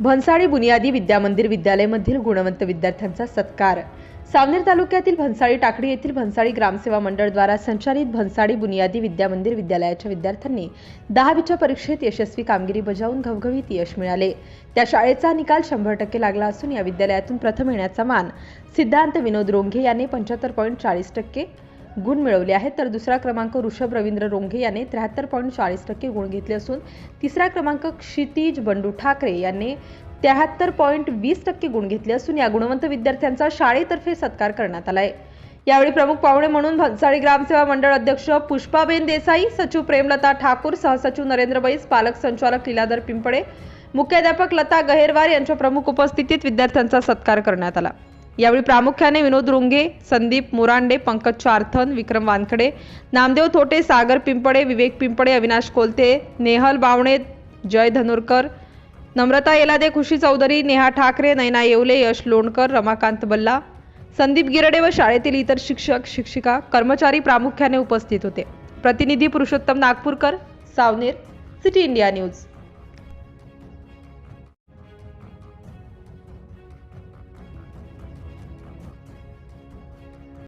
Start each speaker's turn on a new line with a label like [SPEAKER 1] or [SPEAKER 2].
[SPEAKER 1] भन्साळी बुनियादी विद्यामंदिर विद्यालयमधील गुणवंत विद्यार्थ्यांचा सत्कार. सावनेर तालुक्यातील भन्साळी टाकडी येथील भन्साळी ग्रामसेवा मंडळद्वारा संचालित भन्साळी बुनियादी विद्यामंदिर विद्यालयाच्या विद्यार्थ्यांनी दहावीच्या परीक्षेत यशस्वी कामगिरी बजावून घवघवीत यश मिळाले. त्या शाळेचा निकाल शंभर टक्के लागला असून या विद्यालयातून प्रथम येण्याचा मान सिद्धांत विनोद रोंघे याने पंच्याहत्तर पॉईंट चाळीस टक्के गुण मिळवले आहेत. तर दुसरा क्रमांक ऋषभ रवींद्र रोंघे याने त्र्याहत्तर पॉईंट चाळीस टक्के गुण घेतले असून तिसरा क्रमांक क्षितिज बंडू ठाकरे यांनी त्र्याहत्तर पॉईंट वीस टक्के गुण घेतले असून या गुणवंत विद्यार्थ्यांचा शाळेतर्फे सत्कार करण्यात आलाय. यावेळी प्रमुख पाहुणे म्हणून भन्साळी ग्रामसेवा मंडळ अध्यक्ष पुष्पाबेन देसाई सचिव प्रेमलता ठाकूर सहसचिव नरेंद्र बैस पालक संचालक लीलाधर पिंपळे मुख्याध्यापक लता गहेरवार यांच्या प्रमुख उपस्थितीत विद्यार्थ्यांचा सत्कार करण्यात आला. यावेळी प्रामुख्याने विनोद रुंगे संदीप मोरांडे पंकज चारथन विक्रम वानखडे नामदेव थोटे सागर पिंपळे विवेक पिंपळे अविनाश कोलते नेहल बावणे जय धनुरकर नम्रता येलादे खुशी चौधरी नेहा ठाकरे नैना येवले यश लोणकर रमाकांत बल्ला संदीप गिरडे व शाळेतील इतर शिक्षक शिक्षिका कर्मचारी प्रामुख्याने उपस्थित होते. प्रतिनिधी Purushottam Nagpurkar Savner city India news.